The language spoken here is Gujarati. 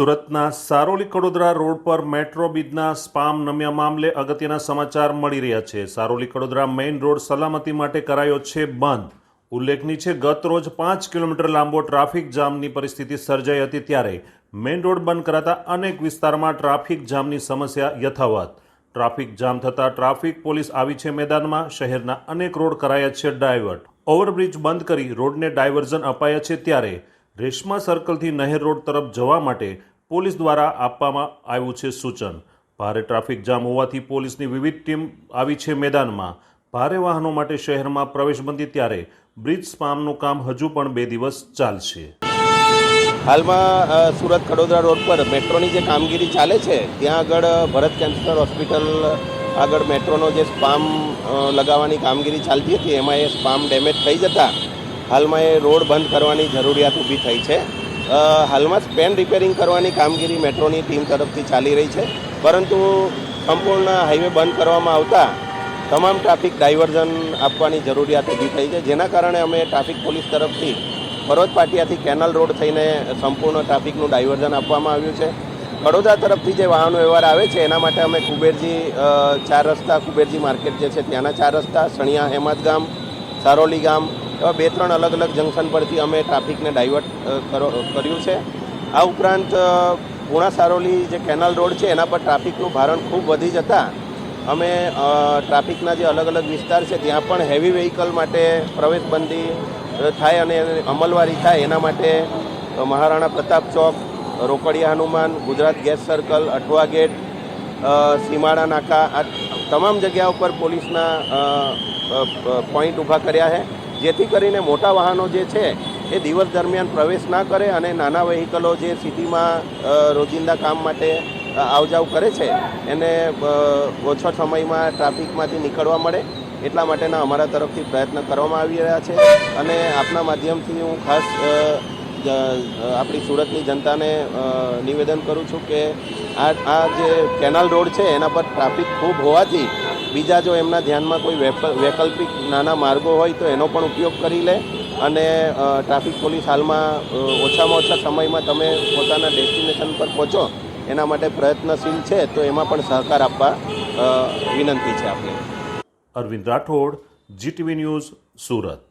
સુરતના સારોલી કડોદરા રોડ પર મેટ્રો બીજના સ્પામ નમ્યા મામલે અગત્યના સમાચાર મળી રહ્યા છે. સારોલી કડોદરા મેઇન રોડ સલામતી માટે કરાયો છે બંધ. ઉલ્લેખનીય છે, ગત રોજ પાંચ કિલોમીટર લાંબો ટ્રાફિક જામની પરિસ્થિતિ સર્જાઈ હતી ત્યારે મેઇન રોડ બંધ કરાતા અનેક વિસ્તારમાં ટ્રાફિક જામની સમસ્યા યથાવત. ટ્રાફિક જામ થતાં ટ્રાફિક પોલીસ આવી છે મેદાનમાં. શહેરના અનેક રોડ કરાયા છે ડાયવર્ટ. ઓવરબ્રિજ બંધ કરી રોડને ડાયવર્ઝન અપાયા છે ત્યારે રેશમા સર્કલથી નહેર રોડ તરફ જવા માટે પોલીસ દ્વારા આપવામાં આવ્યું છે સૂચન. ભારે ટ્રાફિક જામ હોવાથી પોલીસની વિવિધ ટીમ આવી છે મેદાનમાં. ભારે વાહનો માટે શહેરમાં પ્રવેશબંધી ત્યારે બ્રિજ સ્પામનું કામ હજુ પણ બે દિવસ ચાલશે. હાલમાં સુરત ખડોદરા રોડ પર મેટ્રોની જે કામગીરી ચાલે છે, ત્યાં આગળ ભરત કેન્સર હોસ્પિટલ આગળ મેટ્રોનો જે સ્પામ લગાવવાની કામગીરી ચાલતી હતી, એમાં એ સ્પામ ડેમેજ થઈ જતા હાલમાં એ રોડ બંધ કરવાની જરૂરિયાત ઊભી થઈ છે. હાલમાં સ્પેન રિપેરિંગ કરવાની કામગીરી મેટ્રોની ટીમ તરફથી ચાલી રહી છે. પરંતુ સંપૂર્ણ હાઈવે બંધ કરવામાં આવતા તમામ ટ્રાફિક ડાયવર્ઝન આપવાની જરૂરિયાત ઊભી થઈ છે. જેના કારણે અમે ટ્રાફિક પોલીસ તરફથી પર્વત પાટિયાથી કેનલ રોડ થઈને સંપૂર્ણ ટ્રાફિકનું ડાયવર્ઝન આપવામાં આવ્યું છે. વડોદરા તરફથી જે વાહન વ્યવહાર આવે છે, એના માટે અમે કુબેરજી ચાર રસ્તા, કુબેરજી માર્કેટ જે છે, ત્યાંના ચાર રસ્તા, સણિયા, હેમત ગામ સારોલી ગામ એવા બે ત્રણ અલગ અલગ જંકશન પરથી અમે ટ્રાફિકને ડાયવર્ટ કરો- કર્યું છે. આ ઉપરાંત પૂણા સારોલી જે કેનલ રોડ છે એના પર ટ્રાફિકનું ભારણ ખૂબ વધી જતાં અમે ટ્રાફિકના જે અલગ અલગ વિસ્તાર છે ત્યાં પણ હેવી વ્હીકલ માટે પ્રવેશબંધી થાય અને અમલવારી થાય એના માટે Maharana Pratap Chowk, Rokadiya Hanuman, Gujarat gas circle, Athwa gate Simada, Naka, આ તમામ જગ્યા ઉપર પોલીસના પોઈન્ટ ઊભા કર્યા છે. જેથી કરીને મોટા વાહનો જે છે, એ દિવસ દરમિયાન પ્રવેશ ના કરે અને નાના વેહિકલો જે સિટીમાં રોજિંદા કામ માટે આવજાવ કરે છે, એને ઓછો સમયમાં ટ્રાફિકમાંથી નીકળવા મળે. એટલા માટેના અમારા તરફથી પ્રયત્ન કરવામાં આવી રહ્યા છે. અને આપના માધ્યમથી હું ખાસ આપણી સુરતની જનતાને નિવેદન કરું છું કે આ આ જે કેનાલ રોડ છે, એના પર ટ્રાફિક ખૂબ હોવાથી બીજા જો એમના ધ્યાનમાં કોઈ વૈકલ્પિક નાના માર્ગો હોય તો એનો પણ ઉપયોગ કરી લે અને ટ્રાફિક પોલીસ હાલમાં ઓછામાં ઓછા સમયમાં તમે પોતાના ડેસ્ટિનેશન પર પહોંચો, એના માટે પ્રયત્નશીલ છે, તો એમાં પણ સહકાર આપવા વિનંતી છે આપણે અરવિંદ રાઠોડ, જીટીવી ન્યૂઝ, સુરત.